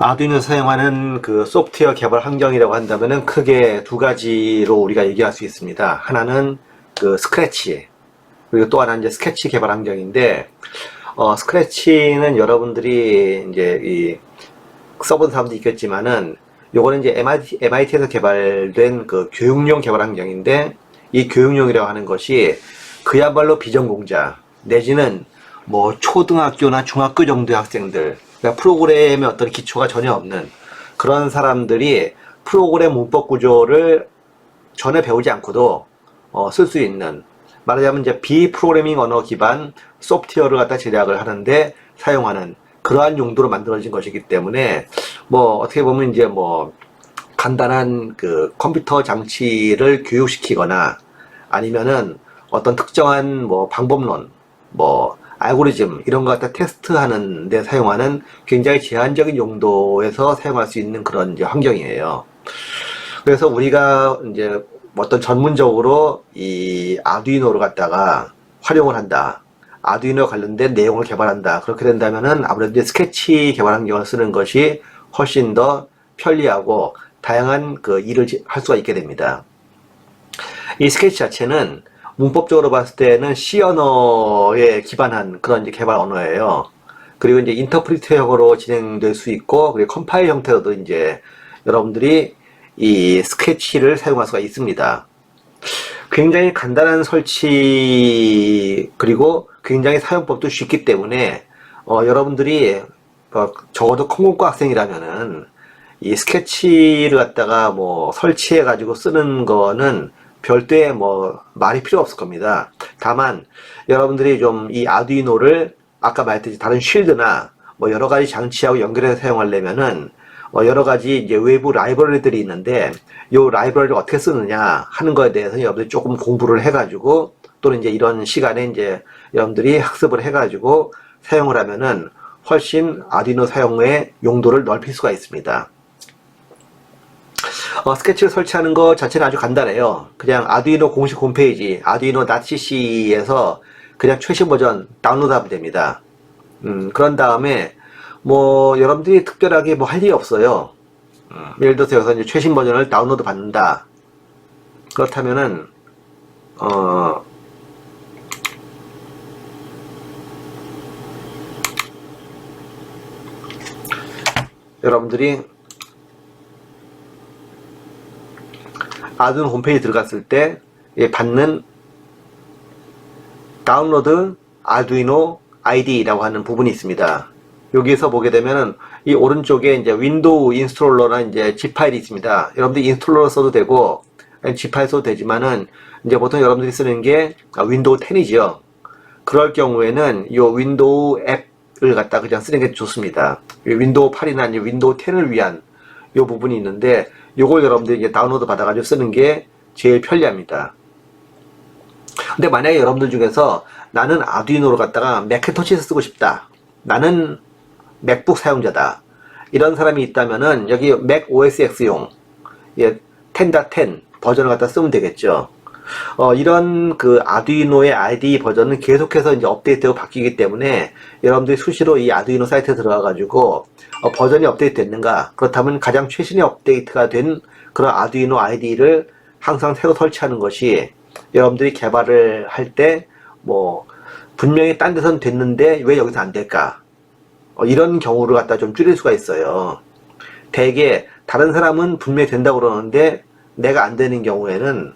아두이노 사용하는 그 소프트웨어 개발 환경이라고 한다면은 크게 두 가지로 우리가 얘기할 수 있습니다. 하나는 그 스크래치 그리고 또 하나는 이제 스케치 개발 환경인데 어, 스크래치는 여러분들이 이제 이 써본 사람도 있겠지만은 요거는 이제 MIT, MIT에서 개발된 그 교육용 개발 환경인데 이 교육용이라고 하는 것이 그야말로 비전공자 내지는 뭐 초등학교나 중학교 정도의 학생들 그러니까 프로그램의 어떤 기초가 전혀 없는 그런 사람들이 프로그램 문법 구조를 전혀 배우지 않고도 어, 쓸 수 있는 말하자면 이제 비프로그래밍 언어 기반 소프트웨어를 갖다 제작을 하는데 사용하는 그러한 용도로 만들어진 것이기 때문에 뭐 어떻게 보면 이제 뭐 간단한 그 컴퓨터 장치를 교육시키거나 아니면은 어떤 특정한 뭐 방법론 뭐 알고리즘 이런 거 갖다 테스트하는 데 사용하는 굉장히 제한적인 용도에서 사용할 수 있는 그런 이제 환경이에요. 그래서 우리가 이제 어떤 전문적으로 이 아두이노를 갖다가 활용을 한다. 아두이노 관련된 내용을 개발한다. 그렇게 된다면은 아무래도 스케치 개발 환경을 쓰는 것이 훨씬 더 편리하고 다양한 그 일을 지- 할 수가 있게 됩니다. 이 스케치 자체는 문법적으로 봤을 때는 C 언어에 기반한 그런 이제 개발 언어예요. 그리고 이제 인터프리터형으로 진행될 수 있고, 그리고 컴파일 형태로도 이제 여러분들이 이 스케치를 사용할 수가 있습니다. 굉장히 간단한 설치, 그리고 굉장히 사용법도 쉽기 때문에, 어, 여러분들이, 어, 적어도 컴공과 학생이라면은, 이 스케치를 갖다가 뭐 설치해 가지고 쓰는 거는 별도의 뭐 말이 필요 없을 겁니다. 다만, 여러분들이 좀 이 아두이노를 아까 말했듯이 다른 쉴드나 뭐 여러 가지 장치하고 연결해서 사용하려면은 어, 여러 가지 이제 외부 라이브러리들이 있는데 요 라이브러리를 어떻게 쓰느냐 하는 거에 대해서 여러분들이 조금 공부를 해가지고 또는 이제 이런 시간에 이제 여러분들이 학습을 해가지고 사용을 하면은 훨씬 아두이노 사용의 용도를 넓힐 수가 있습니다. 어, 스케치를 설치하는 것 자체는 아주 간단해요. 그냥 아두이노 공식 홈페이지 아두이노.cc에서 그냥 최신 버전 다운로드하면 됩니다. 음, 그런 다음에 뭐 여러분들이 특별하게 뭐 할 일이 없어요. 음, 예를 들어서 이제 최신 버전을 다운로드 받는다. 그렇다면은 어 여러분들이 아두이노 홈페이지 들어갔을 때 예, 받는 다운로드 아두이노 ID라고 하는 부분이 있습니다. 여기에서 보게 되면은 이 오른쪽에 이제 윈도우 인스톨러나 이제 G 파일이 있습니다. 여러분들 인스톨러로 써도 되고 G 파일 써도 되지만은 이제 보통 여러분들이 쓰는 게 아, 윈도우 10이죠. 그럴 경우에는 이 윈도우 앱을 갖다 그냥 쓰는 게 좋습니다. 이 윈도우 8이나 이제 윈도우 10을 위한 이 부분이 있는데 요걸 여러분들이 이제 다운로드 받아가지고 쓰는 게 제일 편리합니다. 근데 만약에 여러분들 중에서 나는 아두이노를 갖다가 맥킨토시에서 쓰고 싶다. 나는 맥북 사용자다. 이런 사람이 있다면은 여기 맥 OS X용 예, 10.10 버전을 갖다 쓰면 되겠죠. 어, 이런 그 아두이노의 IDE 버전은 계속해서 이제 업데이트되고 바뀌기 때문에 여러분들이 수시로 이 아두이노 사이트에 들어가 가지고 어, 버전이 업데이트 됐는가 그렇다면 가장 최신의 업데이트가 된 그런 아두이노 IDE를 항상 새로 설치하는 것이 여러분들이 개발을 할 때 뭐 분명히 딴 데선 됐는데 왜 여기서 안 될까 어, 이런 경우를 갖다 좀 줄일 수가 있어요. 대개 다른 사람은 분명히 된다고 그러는데 내가 안 되는 경우에는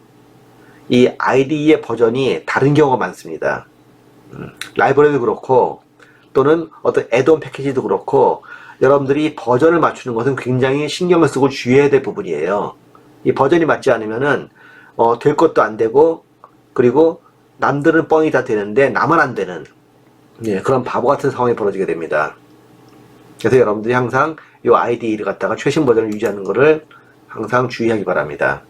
이 IDE의 버전이 다른 경우가 많습니다. 음, 라이브러리도 그렇고 또는 어떤 애드온 패키지도 그렇고 여러분들이 버전을 맞추는 것은 굉장히 신경을 쓰고 주의해야 될 부분이에요. 이 버전이 맞지 않으면은 어, 될 것도 안 되고 그리고 남들은 뻥이 다 되는데 나만 안 되는 예, 그런 바보 같은 상황이 벌어지게 됩니다. 그래서 여러분들이 항상 이 IDE를 갖다가 최신 버전을 유지하는 것을 항상 주의하기 바랍니다.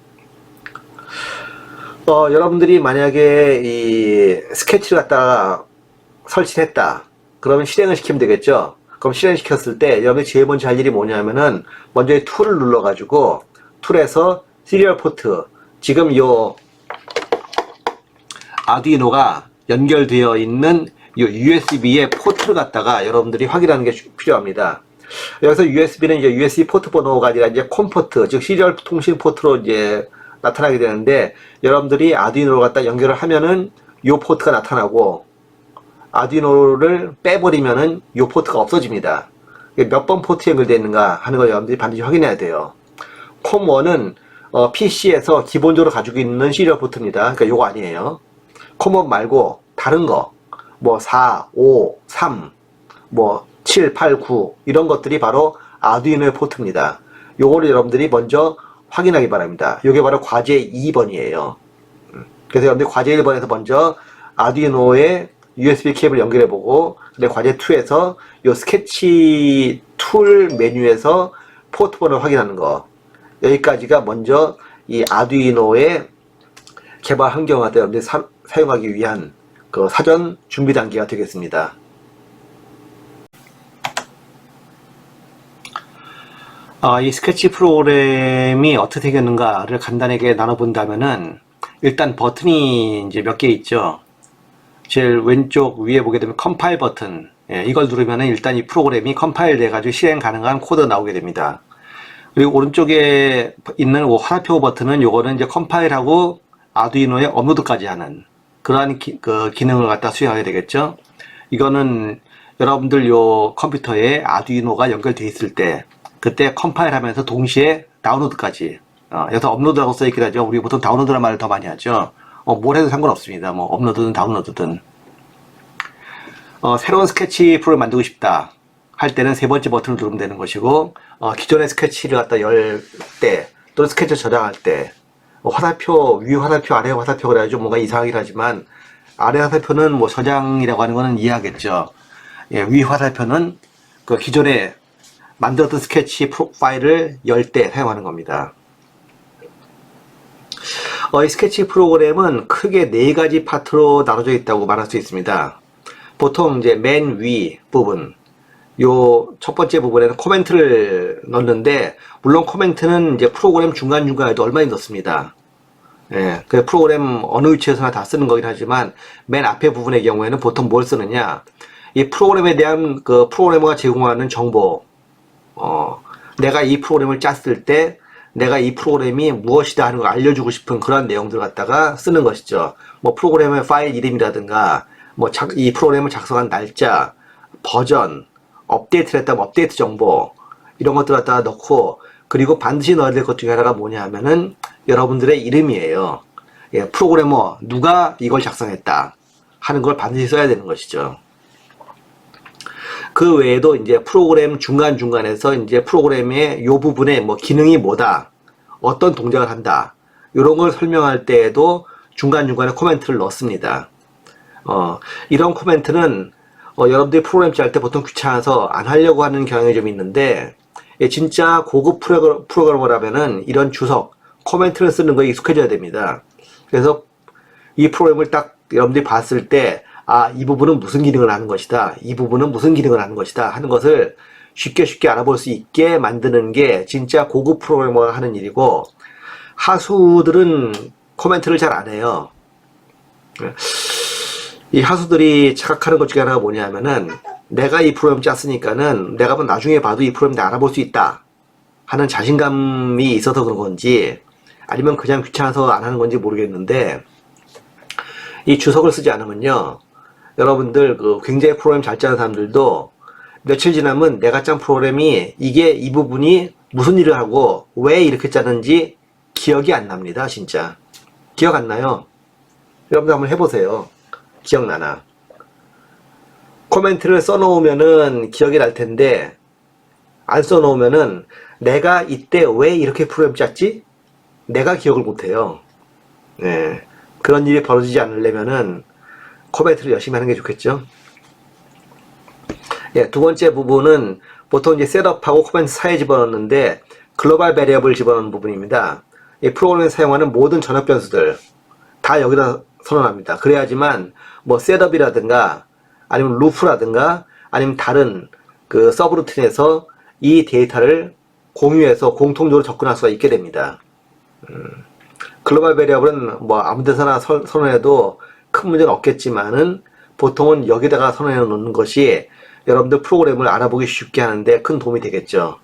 어, 여러분들이 만약에 이 스케치를 갖다가 설치를 했다. 그러면 실행을 시키면 되겠죠? 그럼 실행시켰을 때 여러분이 제일 먼저 할 일이 뭐냐면은 먼저 이 툴을 눌러가지고 툴에서 시리얼 포트 지금 요 아두이노가 연결되어 있는 이 USB의 포트를 갖다가 여러분들이 확인하는 게 필요합니다. 여기서 USB는 이제 USB 포트 번호가 아니라 이제 콤 포트, 즉 시리얼 통신 포트로 이제 나타나게 되는데 여러분들이 아두이노로 갖다 연결을 하면은 요 포트가 나타나고 아두이노를 빼버리면은 요 포트가 없어집니다. 몇 번 포트 연결되어 있는가 하는 걸 여러분들이 반드시 확인해야 돼요. 콤1은 PC에서 기본적으로 가지고 있는 시리얼 포트입니다. 그러니까 요거 아니에요. 콤1 말고 다른 거, 뭐 4, 5, 3, 뭐 7, 8, 9 이런 것들이 바로 아두이노의 포트입니다. 요거를 여러분들이 먼저 확인하기 바랍니다. 요게 바로 과제 2번이에요. 그래서 여러분들이 과제 1번에서 먼저 아두이노의 USB 케이블 연결해 보고 근데 과제 2에서 요 스케치 툴 메뉴에서 포트 번호를 확인하는 거 여기까지가 먼저 이 아두이노의 개발 갖다 여러분들이 사, 사용하기 위한 그 사전 준비 단계가 되겠습니다. 아, 이 스케치 프로그램이 어떻게 생겼는가를 간단하게 나눠본다면은 일단 버튼이 이제 몇 개 있죠. 제일 왼쪽 위에 보게 되면 컴파일 버튼 예, 이걸 누르면은 일단 이 프로그램이 컴파일 돼 가지고 실행 가능한 코드가 나오게 됩니다. 그리고 오른쪽에 있는 그 화살표 버튼은 요거는 이제 컴파일하고 아두이노에 업로드까지 하는 그러한 기, 그 기능을 갖다 수행하게 되겠죠. 이거는 여러분들 요 컴퓨터에 아두이노가 연결돼 있을 때 그때 컴파일 하면서 동시에 다운로드까지 어, 여기서 업로드라고 써있긴 하죠. 우리 보통 다운로드란 말을 더 많이 하죠. 어, 뭘 해도 상관없습니다. 뭐 업로드든 다운로드든 어, 새로운 스케치 프로를 만들고 싶다 할 때는 세 번째 버튼을 누르면 되는 것이고 어, 기존의 스케치를 갖다 열 때 또는 스케치를 저장할 때 어, 화살표 위 화살표 아래 화살표 그래가지고 뭔가 이상하긴 하지만 아래 화살표는 뭐 저장이라고 하는 거는 이해하겠죠. 예, 위 화살표는 그 기존에 만들었던 스케치 파일을 열 때 사용하는 겁니다. 어, 이 스케치 프로그램은 크게 네 가지 파트로 나눠져 있다고 말할 수 있습니다. 보통 이제 맨 위 부분, 요 첫 번째 부분에는 코멘트를 넣는데, 물론 코멘트는 이제 프로그램 중간 중간에도 얼마나 넣습니다. 예, 그 프로그램 어느 위치에서나 다 쓰는 거긴 하지만, 맨 앞에 부분의 경우에는 보통 뭘 쓰느냐, 이 프로그램에 대한 그 프로그래머가 제공하는 정보, 어, 내가 이 프로그램을 짰을 때 내가 이 프로그램이 무엇이다 하는 걸 알려주고 싶은 그런 내용들 갖다가 쓰는 것이죠. 뭐 프로그램의 파일 이름이라든가 뭐 이 프로그램을 작성한 날짜, 버전, 업데이트를 했다면 업데이트 정보 이런 것들 갖다가 넣고 그리고 반드시 넣어야 될 것 중에 하나가 뭐냐 하면은 여러분들의 이름이에요. 예, 프로그래머 누가 이걸 작성했다 하는 걸 반드시 써야 되는 것이죠. 그 외에도 이제 프로그램 중간중간에서 이제 프로그램의 요 부분에 뭐 기능이 뭐다, 어떤 동작을 한다, 이런 걸 설명할 때에도 중간중간에 코멘트를 넣습니다. 어, 이런 코멘트는 어, 여러분들이 프로그램 짤 때 보통 귀찮아서 안 하려고 하는 경향이 좀 있는데 예, 진짜 고급 프로그램, 프로그래머라면은 이런 주석, 코멘트를 쓰는 거에 익숙해져야 됩니다. 그래서 이 프로그램을 딱 여러분들이 봤을 때 아, 이 부분은 무슨 기능을 하는 것이다. 이 부분은 무슨 기능을 하는 것이다. 하는 것을 쉽게 쉽게 알아볼 수 있게 만드는 게 진짜 고급 프로그래머가 하는 일이고, 하수들은 코멘트를 잘 안 해요. 이 하수들이 착각하는 것 중에 하나가 뭐냐면은, 내가 이 프로그램 짰으니까는 내가 뭐 나중에 봐도 이 프로그램 다 알아볼 수 있다. 하는 자신감이 있어서 그런 건지, 아니면 그냥 귀찮아서 안 하는 건지 모르겠는데, 이 주석을 쓰지 않으면요, 여러분들 그 굉장히 프로그램 잘 짜는 사람들도 며칠 지나면 내가 짠 프로그램이 이게 이 부분이 무슨 일을 하고 왜 이렇게 짜는지 기억이 안 납니다, 진짜. 기억 안 나요? 여러분들 한번 해보세요. 기억나나? 코멘트를 써놓으면은 기억이 날 텐데, 안 써놓으면은 내가 이때 왜 이렇게 프로그램 짰지? 내가 기억을 못해요. 네. 그런 일이 벌어지지 않으려면은 코멘트를 열심히 하는 게 좋겠죠. 예, 두 번째 부분은 보통 이제 셋업하고 코멘트 사이에 집어넣는데 글로벌 베리어블 집어넣는 부분입니다. 이 프로그램에 사용하는 모든 전역 변수들 다 여기다 선언합니다. 그래야지만 뭐 셋업이라든가 아니면 루프라든가 아니면 다른 그 서브루틴에서 이 데이터를 공유해서 공통적으로 접근할 수가 있게 됩니다. 음, 글로벌 베리어블은 뭐 아무 데서나 선언해도 큰 문제는 없겠지만은 보통은 여기다가 선언해 놓는 것이 여러분들 프로그램을 알아보기 쉽게 하는데 큰 도움이 되겠죠.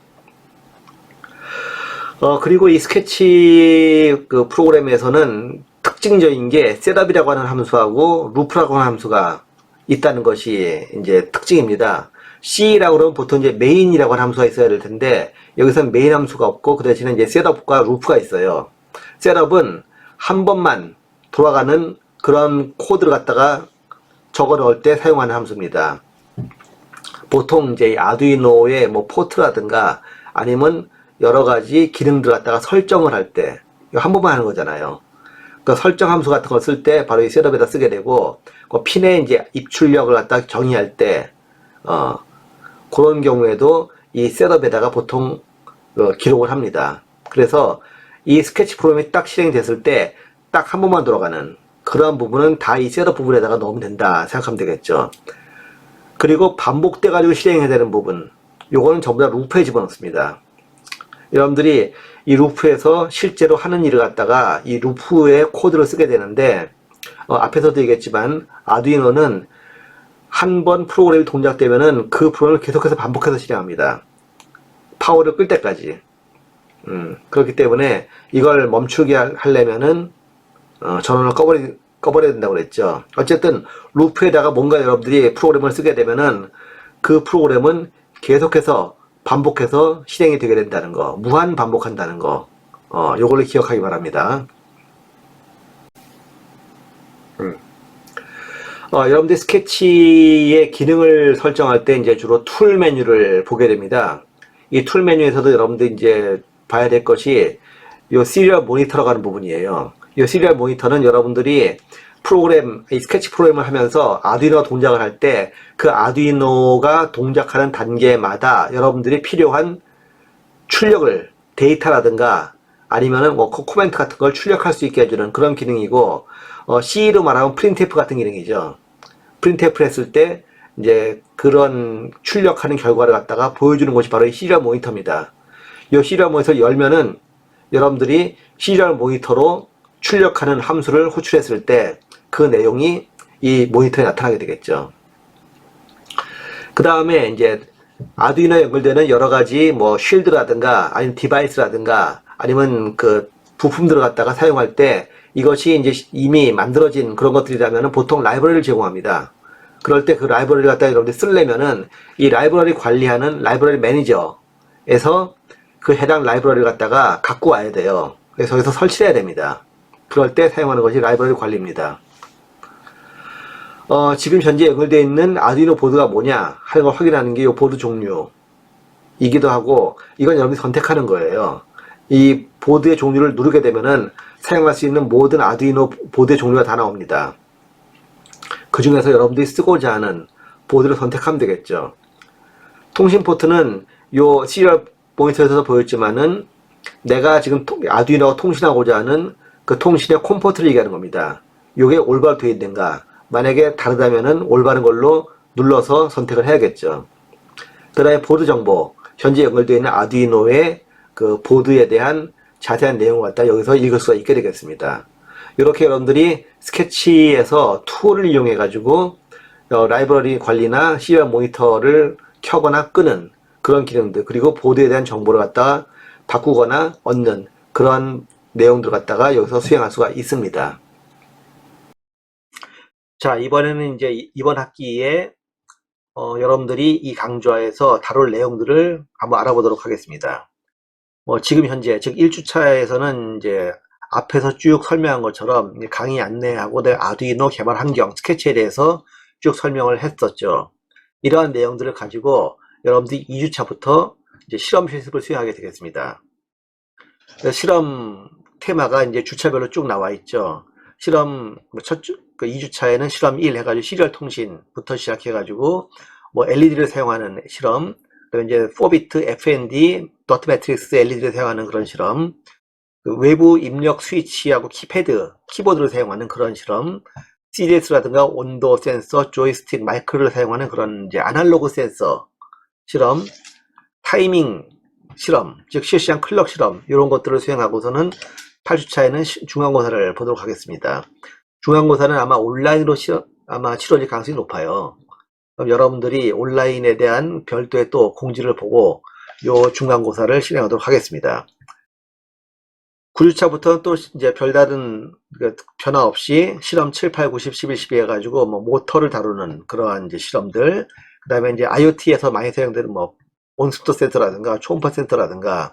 어, 그리고 이 스케치 그 프로그램에서는 특징적인 게 셋업이라고 하는 함수하고 루프라고 하는 함수가 있다는 것이 이제 특징입니다. C라고 그러면 보통 이제 메인이라고 하는 함수가 있어야 될 텐데 여기서는 메인 함수가 없고 그 대신에 이제 셋업과 루프가 있어요. 셋업은 한 번만 돌아가는 그런 코드를 갖다가 적어 넣을 때 사용하는 함수입니다. 보통 이제 이 아두이노의 뭐 포트라든가 아니면 여러 가지 기능들 갖다가 설정을 할 때 한 번만 하는 거잖아요. 그 설정 함수 같은 걸 쓸 때 바로 이 셋업에다 쓰게 되고 그 핀의 이제 입출력을 갖다 정의할 때 어, 그런 경우에도 이 셋업에다가 보통 어, 기록을 합니다. 그래서 이 스케치 프로그램이 딱 실행이 됐을 때 딱 한 번만 돌아가는 그러한 부분은 다 이 셋업 부분에다가 넣으면 된다 생각하면 되겠죠. 그리고 반복돼 가지고 실행해야 되는 부분 요거는 전부 다 루프에 집어넣습니다. 여러분들이 이 루프에서 실제로 하는 일을 갖다가 이 루프의 코드를 쓰게 되는데 어, 앞에서도 얘기했지만 아두이노는 한 번 프로그램이 동작되면은 그 프로그램을 계속해서 반복해서 실행합니다. 파워를 끌 때까지. 음, 그렇기 때문에 이걸 멈추게 하- 하려면은 어, 전원을 꺼버리, 꺼버려야 된다고 그랬죠. 어쨌든 루프에다가 뭔가 여러분들이 프로그램을 쓰게 되면은 그 프로그램은 계속해서 반복해서 실행이 되게 된다는 거, 무한 반복한다는 거, 어, 요걸로 기억하기 바랍니다. 음. 어, 여러분들 스케치의 기능을 설정할 때 이제 주로 툴 메뉴를 보게 됩니다. 이 툴 메뉴에서도 여러분들 이제 봐야 될 것이 요 시리얼 모니터라고 하는 부분이에요. 이 시리얼 모니터는 여러분들이 프로그램, 이 스케치 프로그램을 하면서 아두이노가 동작을 할 때 그 아두이노가 동작하는 단계마다 여러분들이 필요한 출력을 데이터라든가 아니면은 뭐 코- 코멘트 같은 걸 출력할 수 있게 해주는 그런 기능이고 어, C로 말하면 프린트F 같은 기능이죠. 프린트F를 했을 때 이제 그런 출력하는 결과를 갖다가 보여주는 것이 바로 이 시리얼 모니터입니다. 이 시리얼 모니터를 열면은 여러분들이 시리얼 모니터로 출력하는 함수를 호출했을 때 그 내용이 이 모니터에 나타나게 되겠죠. 그 다음에 이제 아두이노에 연결되는 여러 가지 뭐 쉴드라든가 아니면 디바이스라든가 아니면 그 부품들을 갖다가 사용할 때 이것이 이제 이미 만들어진 그런 것들이라면 보통 라이브러리를 제공합니다. 그럴 때 그 라이브러리를 갖다가 여러분들이 쓰려면은 이 라이브러리 관리하는 라이브러리 매니저에서 그 해당 라이브러리를 갖다가 갖고 와야 돼요. 그래서 여기서 설치해야 됩니다. 그럴 때 사용하는 것이 라이브러리 관리입니다. 어, 지금 현재 연결되어 있는 아두이노 보드가 뭐냐 하는 걸 확인하는 게 이 보드 종류이기도 하고 이건 여러분이 선택하는 거예요. 이 보드의 종류를 누르게 되면은 사용할 수 있는 모든 아두이노 보드의 종류가 다 나옵니다. 그 중에서 여러분들이 쓰고자 하는 보드를 선택하면 되겠죠. 통신 포트는 요 시리얼 모니터에서 보였지만은 내가 지금 통- 아두이노와 통신하고자 하는 그 통신의 콤포트를 얘기하는 겁니다. 요게 올바로 되어 있는가? 만약에 다르다면은 올바른 걸로 눌러서 선택을 해야겠죠. 그 다음에 보드 정보. 현재 연결되어 있는 아두이노의 그 보드에 대한 자세한 내용을 갖다 여기서 읽을 수가 있게 되겠습니다. 이렇게 여러분들이 스케치에서 툴을 이용해 가지고 어, 라이브러리 관리나 시리얼 모니터를 켜거나 끄는 그런 기능들 그리고 보드에 대한 정보를 갖다가 바꾸거나 얻는 그런 내용들 갖다가 여기서 수행할 수가 있습니다. 자 이번에는 이제 이- 이번 학기에 어, 여러분들이 이 강좌에서 다룰 내용들을 한번 알아보도록 하겠습니다. 뭐 지금 현재 즉 1주차에서는 이제 앞에서 쭉 설명한 것처럼 강의 안내하고 내 아두이노 개발 환경 스케치에 대해서 쭉 설명을 했었죠. 이러한 내용들을 가지고 여러분들이 2주차부터 이제 실험 실습을 수행하게 되겠습니다. 실험 테마가 이제 주차별로 쭉 나와 있죠. 실험 뭐첫 주, 그 2주차에는 실험 1 해가지고 시리얼 통신부터 시작해가지고 뭐 LED를 사용하는 실험, 그다음에 이제 4비트 FND, 더트 매트릭스 LED를 사용하는 그런 실험, 그 외부 입력 스위치하고 키패드, 키보드를 사용하는 그런 실험, CDS라든가 온도 센서, 조이스틱, 마이크를 사용하는 그런 이제 아날로그 센서 실험, 타이밍 실험, 즉 실시간 클럭 실험 이런 것들을 수행하고서는 8주차에는 중간고사를 보도록 하겠습니다. 중간고사는 아마 온라인으로 시, 아마 치러질 가능성이 높아요. 그럼 여러분들이 온라인에 대한 별도의 또 공지를 보고 요 중간고사를 실행하도록 하겠습니다. 9주차부터 또 이제 별다른 그 변화 없이 실험 7, 8, 9, 10, 11, 12 해가지고 뭐 모터를 다루는 그러한 이제 실험들, 그 다음에 이제 IoT에서 많이 사용되는 뭐 온습도 센서라든가 초음파 센서라든가 이런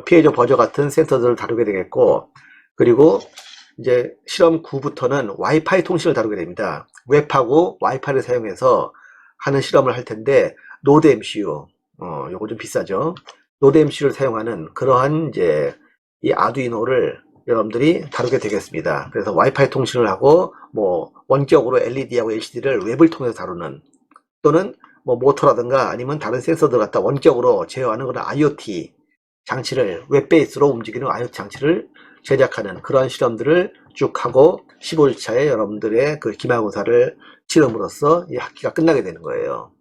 피해저 버저 같은 센서들을 다루게 되겠고, 그리고 이제 실험 9부터는 와이파이 통신을 다루게 됩니다. 웹하고 와이파이를 사용해서 하는 실험을 할 텐데, 노드 MCU, 어, 요거 좀 비싸죠. 노드 MCU를 사용하는 그러한 이제 이 아두이노를 여러분들이 다루게 되겠습니다. 그래서 와이파이 통신을 하고 뭐 원격으로 LED하고 LCD를 웹을 통해서 다루는 또는 뭐 모터라든가 아니면 다른 센서들 갖다 원격으로 제어하는 그런 IoT 장치를 웹 베이스로 움직이는 IoT 장치를 제작하는 그러한 실험들을 쭉 하고 15일차에 여러분들의 그 기말고사를 치름으로써 이 학기가 끝나게 되는 거예요.